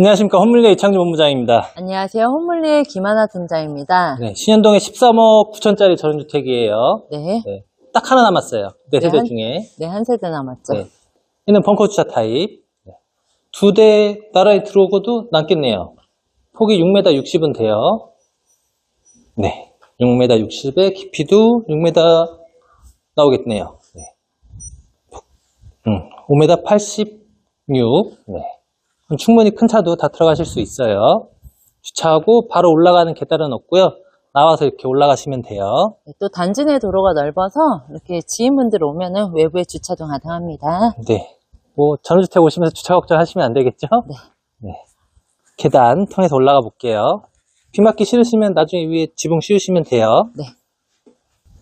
안녕하십니까. 헌물리의 이창주 본부장입니다. 안녕하세요. 홈물리의 김하나 팀장입니다. 네, 신현동에 13억 9천짜리 전원주택이에요. 네. 네, 딱 하나 남았어요. 네 네, 세대 한- 중에. 네, 한 세대 남았죠. 네. 얘는 벙커 주차 타입. 네. 두대 나라에 들어오고도 남겠네요. 폭이 6m 60은 돼요. 네. 6m 60에 깊이도 6m 나오겠네요. 네. 음, 5m 86. 네. 충분히 큰 차도 다 들어가실 수 있어요. 주차하고 바로 올라가는 계단은 없고요. 나와서 이렇게 올라가시면 돼요. 네, 또 단지 내 도로가 넓어서 이렇게 지인분들 오면은 외부에 주차도 가능합니다. 네. 뭐 전원주택 오시면서 주차 걱정하시면 안 되겠죠? 네. 네. 계단 통해서 올라가 볼게요. 비 맞기 싫으시면 나중에 위에 지붕 씌우시면 돼요. 네.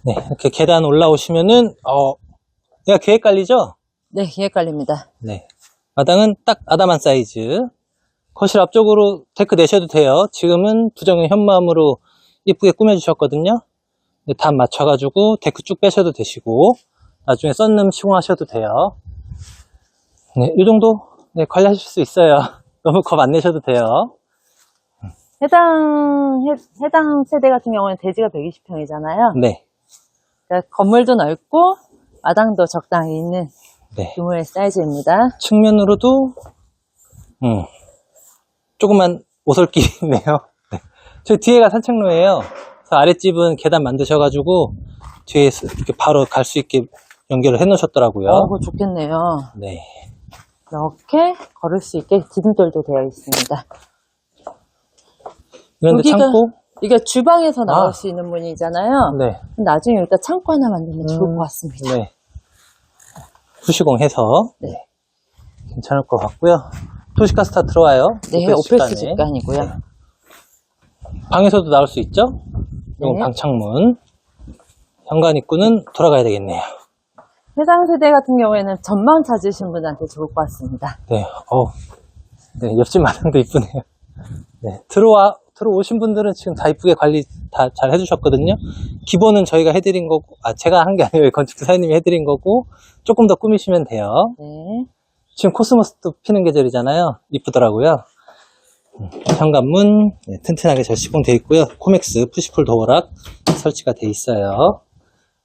네. 이렇게 계단 올라오시면은 어, 내가 계획 관리죠? 네, 기획관리입니다. 네. 마당은 딱 아담한 사이즈. 거실 앞쪽으로 데크 내셔도 돼요. 지금은 부정형 현무암으로 이쁘게 꾸며주셨거든요. 네, 답 맞춰가지고 데크 쭉 빼셔도 되시고, 나중에 썬룸 시공하셔도 돼요. 네, 이 정도 네, 관리하실 수 있어요. 너무 겁 안 내셔도 돼요. 해당, 해, 해당 세대 같은 경우는 대지가 120평이잖아요. 네. 그러니까 건물도 넓고 마당도 적당히 있는 네. 규모의 사이즈입니다. 측면으로도, 음, 조그만 오솔길이네요. 네. 저 뒤에가 산책로예요. 그래서 아랫집은 계단 만드셔가지고, 뒤에 이렇게 바로 갈 수 있게 연결을 해 놓으셨더라고요. 어, 좋겠네요. 네. 이렇게 걸을 수 있게 기둥들도 되어 있습니다. 그런데 창고? 이게 주방에서 나올 아. 수 있는 문이잖아요. 네. 나중에 여기다 창고 하나 만들면 좋을 음, 것 같습니다. 네. 부시공해서, 네. 네. 괜찮을 것 같고요. 도시가스 다 들어와요. 네, 오페스. 직관이고요. 네. 방에서도 나올 수 있죠? 이건 네. 방창문. 현관 입구는 돌아가야 되겠네요. 해당 세대 같은 경우에는 전망 찾으신 분한테 좋을 것 같습니다. 네, 어, 네, 옆집 마당도 이쁘네요. 네, 들어와, 들어오신 분들은 지금 다 이쁘게 관리 다 잘 해주셨거든요. 기본은 저희가 해드린 거고, 아, 제가 한 게 아니고 건축사 사장님이 해드린 거고, 조금 더 꾸미시면 돼요. 네. 지금 코스모스도 피는 계절이잖아요. 이쁘더라고요. 음, 현관문 네, 튼튼하게 잘 시공되어 있고요. 코맥스 푸시풀 도어락 설치가 되어 있어요.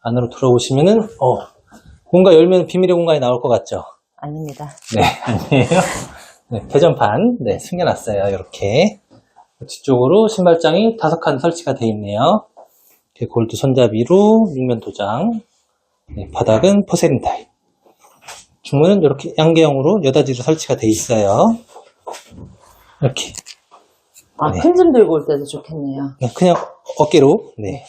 안으로 들어오시면은 어, 뭔가 열면 비밀의 공간이 나올 것 같죠? 아닙니다. 네, 아니에요. 네, 개전판 네, 숨겨놨어요. 이렇게 뒤쪽으로 신발장이 다섯 칸 설치가 되어 있네요. 이렇게 골드 손잡이로 육면 도장. 네, 바닥은 포세린 타입. 중문은 이렇게 양계형으로 여닫이로 설치가 되어 있어요. 이렇게 아, 네. 큰짐 들고 올 때도 좋겠네요. 그냥, 그냥 어깨로 네,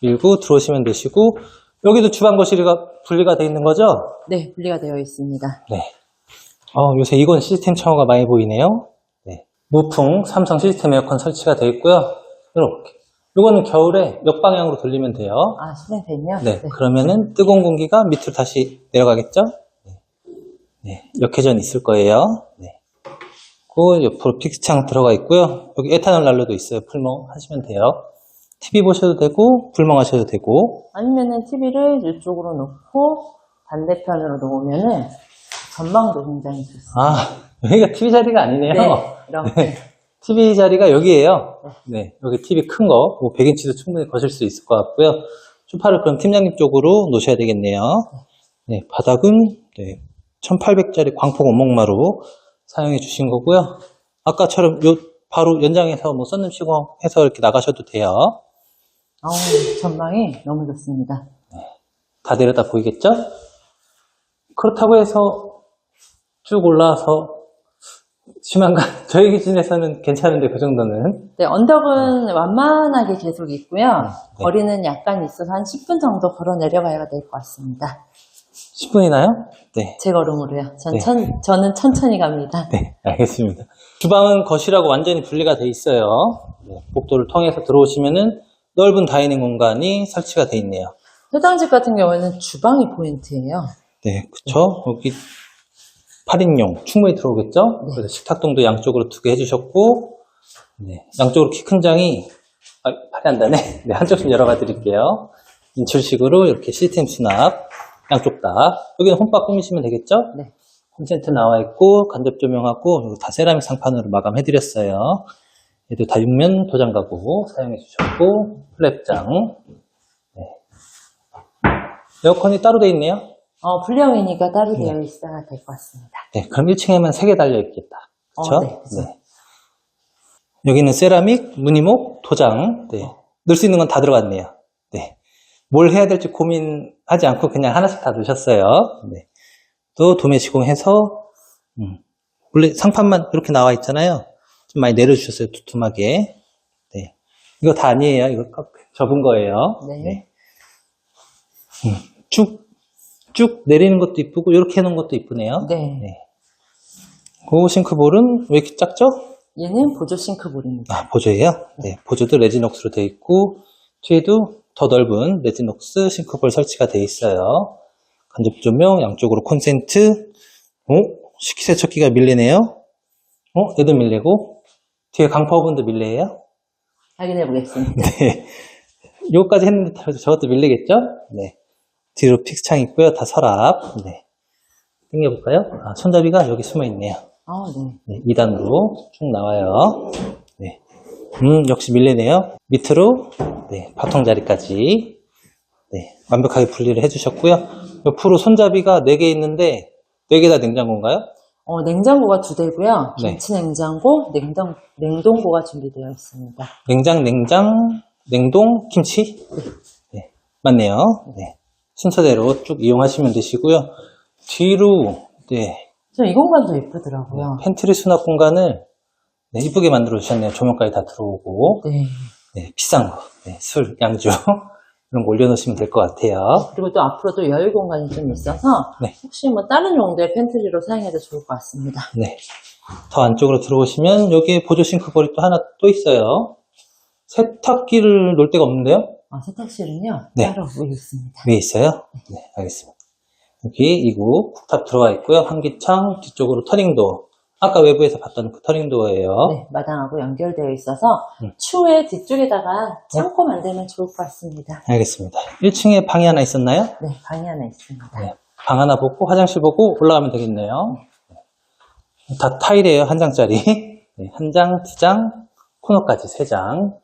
밀고 들어오시면 되시고 여기도 주방 거실이가 분리가 되어 있는 거죠? 네, 분리가 되어 있습니다. 네. 어, 요새 이건 시스템 창호가 많이 보이네요. 네. 무풍 삼성 시스템 에어컨 설치가 되어 있고요. 이렇게. 이거는 겨울에 역방향으로 돌리면 돼요. 아, 실내팬이요? 네. 그러면은 뜨거운 공기가 밑으로 다시 내려가겠죠? 네. 네. 역회전 있을 거예요. 네. 그 옆으로 픽스창 들어가 있고요. 여기 에탄올 난로도 있어요. 풀멍 하시면 돼요. TV 보셔도 되고, 불멍 하셔도 되고, 아니면은 TV를 이쪽으로 놓고 반대편으로 놓으면은 전망도 굉장히 좋습니다. 아, 여기가 TV 자리가 아니네요. 네, 이렇게. TV 자리가 여기에요. 네, 여기 TV 큰 거, 뭐 100인치도 충분히 거실 수 있을 것 같고요. 소파를 그럼 팀장님 쪽으로 놓으셔야 되겠네요. 네, 바닥은 네, 1800짜리 광폭 원목마루 사용해 주신 거고요. 아까처럼 요 바로 연장해서 뭐 썬룸 시공해서 이렇게 나가셔도 돼요. 어우, 전망이 너무 좋습니다. 다 내려다 보이겠죠? 그렇다고 해서 쭉 올라와서 심한가? 저희 기준에서는 괜찮은데 그 정도는 네, 언덕은 완만하게 계속 있고요. 네. 거리는 약간 있어서 한 10분 정도 걸어 내려가야 될 것 같습니다. 10분이나요? 네. 제 걸음으로요. 전 네. 천, 저는 천천히 갑니다. 네, 알겠습니다. 주방은 거실하고 완전히 분리가 돼 있어요. 네, 복도를 통해서 들어오시면은 넓은 다이닝 공간이 설치가 돼 있네요. 해당 집 같은 경우에는 주방이 포인트예요. 네, 그쵸? 여기 8인용 충분히 들어오겠죠? 네. 그래서 식탁동도 양쪽으로 두 개 해주셨고, 네, 양쪽으로 키 큰 장이, 아, 팔이 안 닿네. 네, 한쪽 좀 열어가 드릴게요. 인출식으로 이렇게 시스템 수납, 양쪽 다. 여기는 홈바 꾸미시면 되겠죠? 네. 콘센트 나와 있고 간접 조명하고 다 세라믹 상판으로 마감해 드렸어요. 얘도 다 육면 도장 가구 사용해 주셨고 플랩장. 네. 에어컨이 따로 돼 있네요. 어, 불량이니까 따로 되어 있어야 될 것 같습니다. 네, 그럼 1층에만 3개 달려 있겠다. 그렇죠? 어, 네, 그죠. 여기는 세라믹, 무늬목, 도장. 네. 넣을 수 있는 건 다 들어갔네요. 네. 뭘 해야 될지 고민하지 않고 그냥 하나씩 다 넣으셨어요. 네. 또 도매 시공해서 음, 원래 상판만 이렇게 나와 있잖아요. 좀 많이 내려주셨어요. 두툼하게. 네. 이거 다 아니에요. 이거 깎- 접은 거예요. 네. 음, 쭉, 쭉 내리는 것도 이쁘고 이렇게 해놓은 것도 이쁘네요. 네. 네. 그 싱크볼은 왜 이렇게 작죠? 얘는 보조 싱크볼입니다. 아, 보조예요? 네, 보조도 레지녹스로 되어 있고, 뒤에도 더 넓은 레지녹스 싱크볼 설치가 되어 있어요. 간접 조명, 양쪽으로 콘센트, 어? 식기세척기가 밀리네요? 어? 얘도 밀리고, 뒤에 강파오븐도 밀리에요? 확인해 보겠습니다. 네. 요거까지 했는데 다- 저것도 밀리겠죠? 네. 뒤로 픽스창 있고요. 다 서랍. 네. 당겨볼까요? 아, 손잡이가 여기 숨어 있네요. 아, 네. 네, 2단으로 쭉 나와요. 네. 음, 역시 밀리네요. 밑으로, 네, 바통 자리까지, 네, 완벽하게 분리를 해주셨고요. 옆으로 손잡이가 4개 있는데, 4개 다 냉장고인가요? 어, 냉장고가 두 대고요. 네. 김치 냉장고, 냉동, 냉동고가 준비되어 있습니다. 냉장, 냉장, 냉동, 김치? 네, 맞네요. 네. 순서대로 쭉 이용하시면 되시고요. 뒤로, 네, 저 이 공간도 예쁘더라고요. 팬트리 수납 공간을 네, 이쁘게 만들어 주셨네요. 조명까지 다 들어오고. 네. 네, 비싼 거, 네, 술, 양주 이런 거 올려놓으시면 될 것 같아요. 그리고 또 앞으로도 여유 공간이 좀 있어서 네. 혹시 뭐 다른 용도의 팬트리로 사용해도 좋을 것 같습니다. 네, 더 안쪽으로 들어오시면 여기에 보조 싱크볼이 또 하나 또 있어요. 세탁기를 놓을 데가 없는데요? 아, 세탁실은요 네. 따로 위에 있습니다. 위에 있어요? 네, 알겠습니다. 여기 이구 쿡탑 들어가 있고요. 환기창 뒤쪽으로 터닝도. 아까 외부에서 봤던 그 터닝도어예요. 네, 마당하고 연결되어 있어서 음. 추후에 뒤쪽에다가 창고 만들면 좋을 것 같습니다. 알겠습니다. 1층에 방이 하나 있었나요? 네, 방이 하나 있습니다. 네, 방 하나 보고 화장실 보고 올라가면 되겠네요. 네. 다 타일이에요, 한 장짜리. 네, 한 장, 두 장, 코너까지 세 장.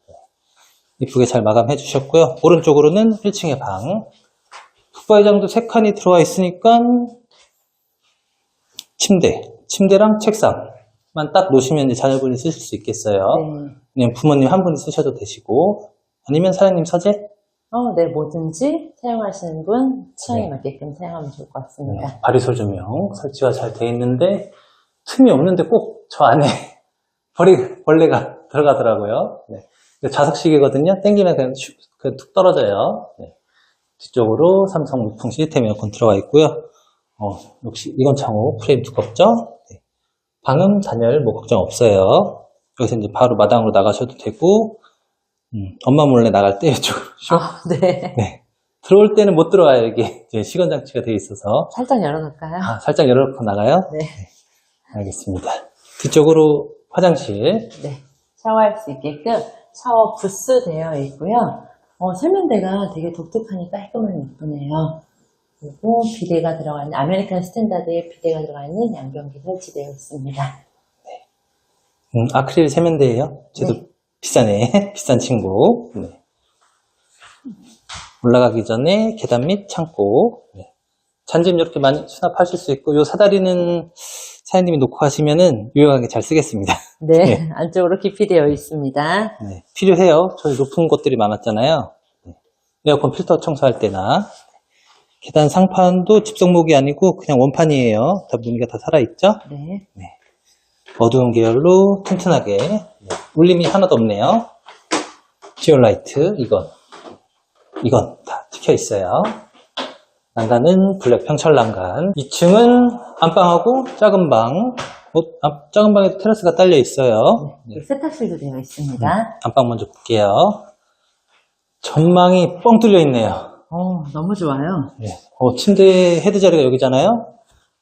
네. 이쁘게 잘 마감해 주셨고요. 오른쪽으로는 1층의 방. 북바이장도 세 칸이 들어와 있으니까 침대, 침대랑 책상만 딱 놓으시면 이제 자녀분이 쓰실 수 있겠어요. 네. 그냥 부모님 한 분이 쓰셔도 되시고 아니면 사장님 서재? 어, 네, 뭐든지 사용하시는 분 취향에 네. 맞게끔 사용하면 좋을 것 같습니다. 네, 바리솔 조명 설치가 잘 돼 있는데 틈이 없는데 꼭 저 안에 벌이, 벌레가 들어가더라고요. 네. 이거 자석식이거든요. 땡기면 그냥 슉, 그냥 툭 떨어져요. 네. 뒤쪽으로 삼성 무풍 시스템 에어컨 들어가 있고요. 어, 역시 이건 창호 프레임 두껍죠? 네. 방음 단열 뭐 걱정 없어요. 여기서 이제 바로 마당으로 나가셔도 되고 음, 엄마 몰래 나갈 때 이쪽으로 슉. 아, 네. 네. 들어올 때는 못 들어와요. 이게 이제 시건 장치가 되어 있어서 살짝 열어놓을까요? 아, 살짝 열어놓고 나가요? 네. 알겠습니다. 뒤쪽으로 화장실. 네. 샤워할 수 있게끔 샤워 부스 되어 있고요. 어, 세면대가 되게 독특하니 깔끔하니 예쁘네요. 그리고 비데가 들어가 있는, 아메리칸 스탠다드의 비데가 들어가 있는 양변기 설치되어 있습니다. 음, 아크릴 세면대예요. 쟤도 네. 비싸네. 비싼 친구. 네. 올라가기 전에 계단 및 창고. 네. 잔짐 이렇게 많이 수납하실 수 있고, 요 사다리는 사장님이 놓고 하시면은 유용하게 잘 쓰겠습니다. 네, 네. 안쪽으로 깊이 되어 있습니다. 네, 필요해요. 저희 높은 곳들이 많았잖아요. 네. 에어컨 필터 청소할 때나. 계단 상판도 집성목이 아니고 그냥 원판이에요. 다 무늬가 다 살아있죠? 네. 어두운 계열로 튼튼하게 네, 울림이 하나도 없네요. 듀얼라이트 이건 이건 다 찍혀 있어요. 난간은 블랙 평철 난간. 2층은 안방하고 작은 방. 어, 앞- 작은 방에도 테라스가 딸려 있어요. 네, 그리고 세탁실도 되어 있습니다. 안방 먼저 볼게요. 전망이 뻥 뚫려 있네요. 어, 너무 좋아요. 네. 어, 침대 헤드 자리가 여기잖아요.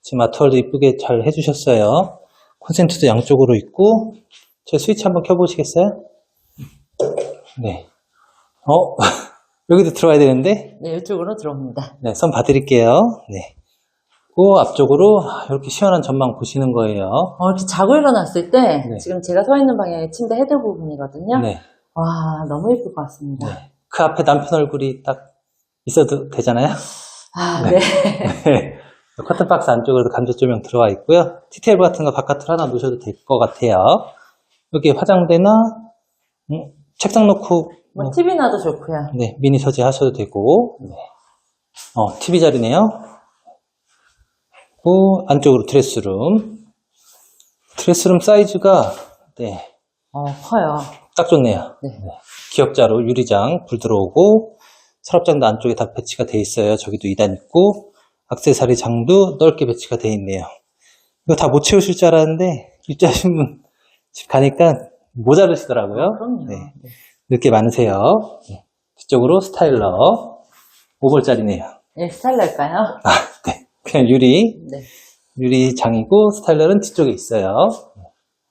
지금 마트월도 이쁘게 잘 해주셨어요. 콘센트도 양쪽으로 있고, 저 스위치 한번 켜보시겠어요? 네. 어, 여기도 들어가야 되는데, 네, 이쪽으로 들어옵니다. 네, 선 봐드릴게요. 네. 그 앞쪽으로 아, 이렇게 시원한 전망 보시는 거예요. 어, 이렇게 자고 일어났을 때 네. 지금 제가 서 있는 방향이 침대 헤드 부분이거든요. 네. 와 너무 예쁠 것 같습니다. 네. 그 앞에 남편 얼굴이 딱 있어도 되잖아요. 아 네. 네. 네. 커튼 박스 안쪽으로도 간접 조명 들어가 있고요. TTL 같은 거 바깥으로 하나 놓으셔도 될 것 같아요. 여기 화장대나 음, 책상 놓고 뭐 뭐, TV 놔도 좋고요. 네, 미니 서재 하셔도 되고 네. 어, TV 자리네요. 그 안쪽으로 드레스룸 드레스룸 사이즈가 네, 어 커요. 딱 좋네요. 네. 기역자로 유리장 불 들어오고 서랍장도 안쪽에 다 배치가 돼 있어요. 저기도 2단 있고 액세서리 장도 넓게 배치가 돼 있네요. 이거 다 못 채우실 줄 알았는데 입주하신 분 집 가니까 모자르시더라고요. 그럼요. 네. 네. 늦게 많으세요. 네. 뒤쪽으로 스타일러 5벌짜리네요. 예, 스타일러일까요? 아, 네. 그냥 유리 네. 유리장이고 스타일러는 뒤쪽에 있어요.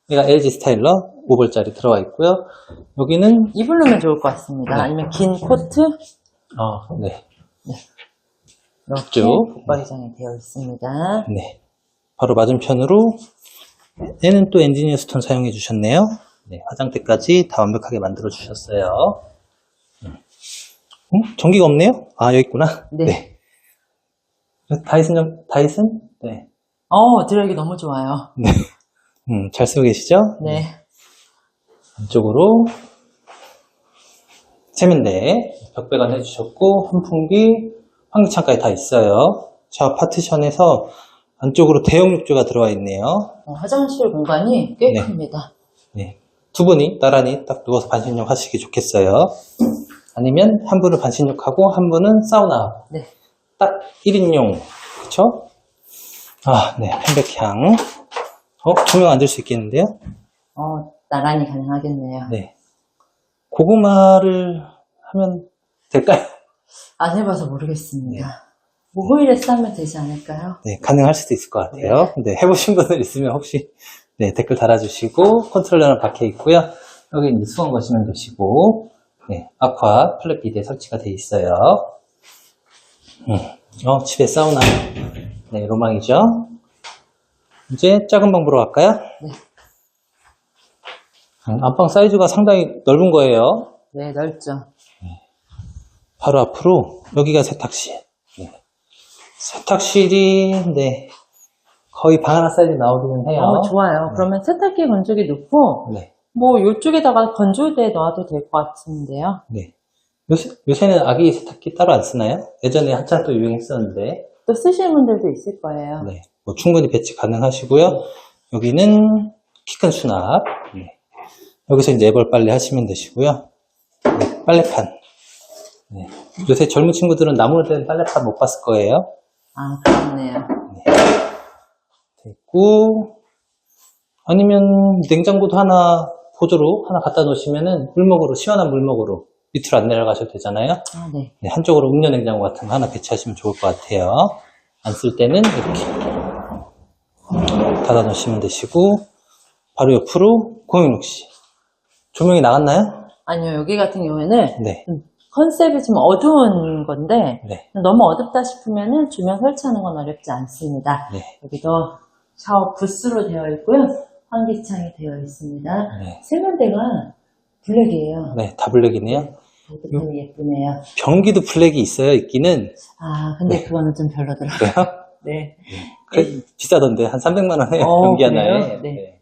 얘가 LG 스타일러 5벌짜리 들어가 있고요. 여기는 입으려면 좋을 것 같습니다. 네. 아니면 긴 코트 어, 네. 이렇게 쭉. 붙박이장이 되어 있습니다. 네. 바로 맞은편으로 얘는 또 엔지니어 스톤 사용해 주셨네요. 네, 화장대까지 다 완벽하게 만들어 주셨어요. 음. 음? 전기가 없네요? 아, 여기 있구나. 네. 다이슨, 좀- 다이슨? 네. 어 드력이 너무 좋아요. 음, 잘 쓰고 계시죠? 네. 안쪽으로 세면대 벽배관 해주셨고 환풍기, 환기창까지 다 있어요. 자 파티션에서 안쪽으로 대형 욕조가 들어와 있네요. 어, 화장실 공간이 꽤 네. 큽니다. 네. 두 분이 나란히 딱 누워서 반신욕 하시기 좋겠어요. 아니면 한 분은 반신욕하고 한 분은 사우나. 네. 딱 1인용. 그쵸? 아, 네. 편백향. 어, 조명 안들수 있겠는데요? 어 나란히 가능하겠네요. 네. 고구마를 하면 될까요? 안 해봐서 모르겠습니다. 뭐 호일에서 하면 되지 않을까요? 네, 가능할 수도 있을 것 같아요. 네, 해보신 분들 있으면 혹시 네, 댓글 달아주시고 컨트롤러는 박혀 있고요. 여기 이제 수건 거시면 되시고 네, 아쿠아 플랫 비데 설치가 돼 있어요. 음, 어, 집에 사우나. 네, 로망이죠. 이제 작은 방 보러 갈까요? 네. 음, 안방 사이즈가 상당히 넓은 거예요. 네 넓죠. 바로 앞으로 여기가 세탁실. 네. 세탁실이 네 거의 방 하나 사이즈 나오기는 해요. 어 좋아요. 그러면 세탁기 건조기 넣고 네, 뭐 이쪽에다가 건조대 놔도 될 것 같은데요. 네. 요새, 요새 는 아기 세탁기 따로 안 쓰나요? 예전에 한참 또 유행했었는데, 또 쓰시는 분들도 있을 거예요. 네. 뭐 충분히 배치 가능하시고요. 여기는 키 큰 수납. 네. 여기서 이제 애벌 빨래 하시면 되시고요. 네, 빨래판. 네. 요새 젊은 친구들은 나무를 된 빨래판 못 봤을 거예요. 아 그렇네요. 됐고 아니면 냉장고도 하나 보조로 하나 갖다 놓으시면은 물먹으로 시원한 물먹으로 밑으로 안 내려가셔도 되잖아요. 아 네. 네, 한쪽으로 음료 냉장고 같은 거 하나 배치하시면 좋을 것 같아요. 안 쓸 때는 이렇게 닫아 놓으시면 되시고 바로 옆으로 공용욕실 조명이 나갔나요? 아니요 여기 같은 경우에는 네, 음, 컨셉이 좀 어두운 건데 네, 너무 어둡다 싶으면은 조명 설치하는 건 어렵지 않습니다. 네, 여기도 샤워 부스로 되어 있고요. 환기창이 되어 있습니다. 네, 세면대가 블랙이에요. 네, 다 블랙이네요. 깨끗하고 예쁘네요. 변기도 블랙이 있어요, 있기는. 아 근데 그거는 좀 별로더라고요. 그래요? 네. 그 비싸던데 한 300만 원에 어, 변기 그래요? 하나에. 네.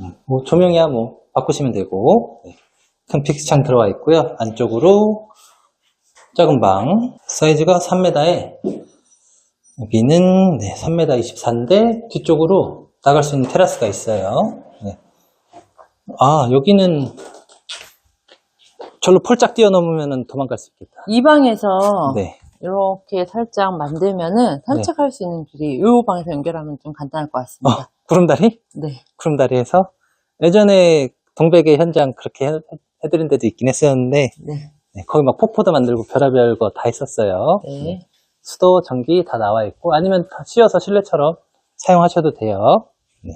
음, 뭐 조명이야 뭐 바꾸시면 되고 네. 큰 픽스창 들어와 있고요. 안쪽으로 작은 방 사이즈가 3m에 여기는 네, 3m 24인데 뒤쪽으로 나갈 수 있는 테라스가 있어요. 네. 아 여기는 절로 폴짝 뛰어넘으면 도망갈 수 있겠다. 이 방에서 네. 이렇게 살짝 만들면은 산책할 수 있는 길이 이 방에서 연결하면 좀 간단할 것 어, 같습니다. 구름다리? 네. 구름다리에서 예전에 동백의 현장 그렇게 해- 해드린 데도 있긴 했었는데 네. 네, 거기 막 폭포도 만들고 별의별 거 다 했었어요. 네. 수도, 전기 다 나와 있고 아니면 다 씌워서 실내처럼 사용하셔도 돼요. 네.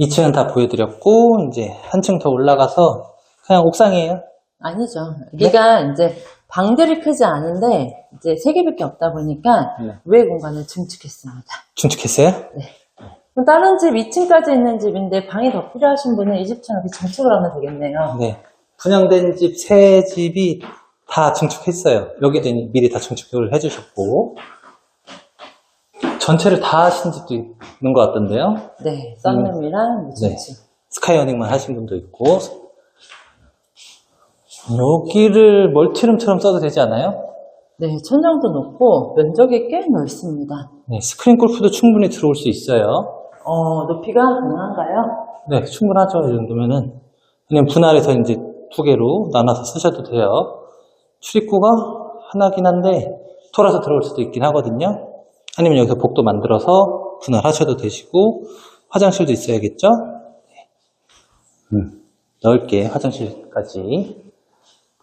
2층은 다 보여드렸고 이제 한층 더 올라가서 그냥 옥상이에요. 아니죠. 여기가 이제 방들이 크지 않은데 이제 세 개밖에 없다 보니까 네. 외 공간을 증축했습니다. 중축했어요? 그럼 다른 집 2층까지 있는 집인데 방이 더 필요하신 분은 이 집처럼 이렇게 증축을 하면 되겠네요. 네. 분양된 집 세 집이 다 증축했어요. 여기도 미리 다 증축을 해주셨고 전체를 다 하신 집도 있는 것 같던데요. 네, 썬룸이랑 뭐 네. 스카이어닝만 하신 분도 있고 여기를 멀티룸처럼 써도 되지 않아요? 네, 천장도 높고 면적이 꽤 넓습니다. 네, 스크린 골프도 충분히 들어올 수 있어요. 어, 높이가 가능한가요? 네, 충분하죠. 이 정도면은. 그냥 분할해서 이제 두 개로 나눠서 쓰셔도 돼요. 출입구가 하나긴 한데, 돌아서 들어올 수도 있긴 하거든요. 아니면 여기서 복도 만들어서 분할하셔도 되시고, 화장실도 있어야겠죠? 네. 음, 넓게 화장실까지.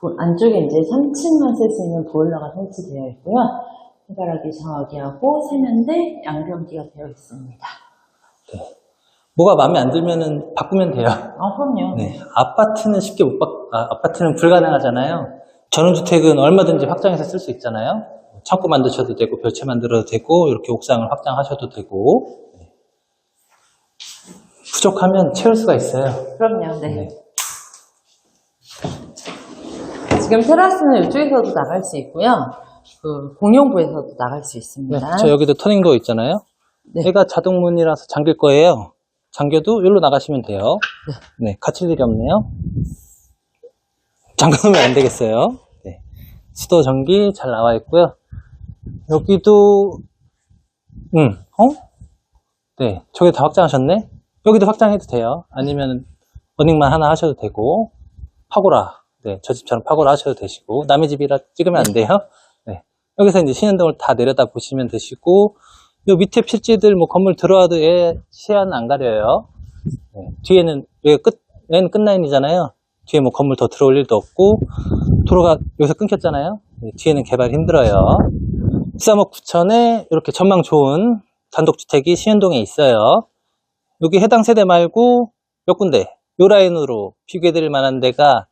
보- 안쪽에 이제 3층만 쓸 수 있는 보일러가 설치되어 있고요. 해바라기 샤워기하고 세면대, 양변기가 되어 있습니다. 뭐가 마음에 안 들면은 바꾸면 돼요. 아, 그럼요. 네, 아파트는 쉽게 못 바, 아, 아파트는 불가능하잖아요. 전원주택은 얼마든지 확장해서 쓸 수 있잖아요. 창고 만드셔도 되고, 별채 만들어도 되고, 이렇게 옥상을 확장하셔도 되고. 네. 부족하면 채울 수가 있어요. 그럼요. 네. 네. 지금 테라스는 이쪽에서도 나갈 수 있고요. 그 공용부에서도 나갈 수 있습니다. 네, 저 여기도 터닝 도어 있잖아요. 네. 얘가 자동문이라서 잠길 거예요. 잠겨도 여기로 나가시면 돼요. 네, 갇힐 일이 없네요. 잠가놓으면 안 되겠어요. 네. 수도 전기 잘 나와 있고요. 여기도, 음, 어? 네, 저기 다 확장하셨네? 여기도 확장해도 돼요. 아니면, 러닝만 하나 하셔도 되고, 파고라. 네, 저 집처럼 파고라 하셔도 되시고, 남의 집이라 찍으면 안 돼요. 네. 여기서 이제 신현동을 다 내려다 보시면 되시고, 요 밑에 필지들 뭐 건물 들어와도 얘 시야는 안 가려요. 네, 뒤에는, 여기 끝, 얘는 끝라인이잖아요. 뒤에 뭐 건물 더 들어올 일도 없고, 도로가 여기서 끊겼잖아요. 네, 뒤에는 개발 힘들어요. 13억 9천에 이렇게 전망 좋은 단독주택이 신현동에 있어요. 여기 해당 세대 말고 몇 군데, 요 라인으로 비교해드릴 만한 데가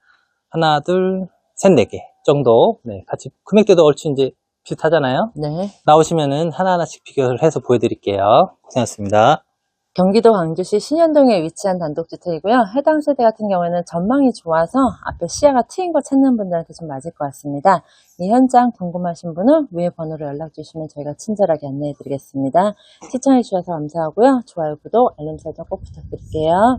하나, 둘, 셋, 네 개 정도. 네, 같이 금액대도 얼추 이제 비슷하잖아요. 네. 나오시면은 하나하나씩 비교를 해서 보여드릴게요. 고생하셨습니다. 경기도 광주시 신현동에 위치한 단독주택이고요. 해당 세대 같은 경우에는 전망이 좋아서 앞에 시야가 트인 거 찾는 분들한테 좀 맞을 것 같습니다. 이 현장 궁금하신 분은 위에 번호로 연락 주시면 저희가 친절하게 안내해 드리겠습니다. 시청해 주셔서 감사하고요. 좋아요, 구독, 알림 설정 꼭 부탁드릴게요.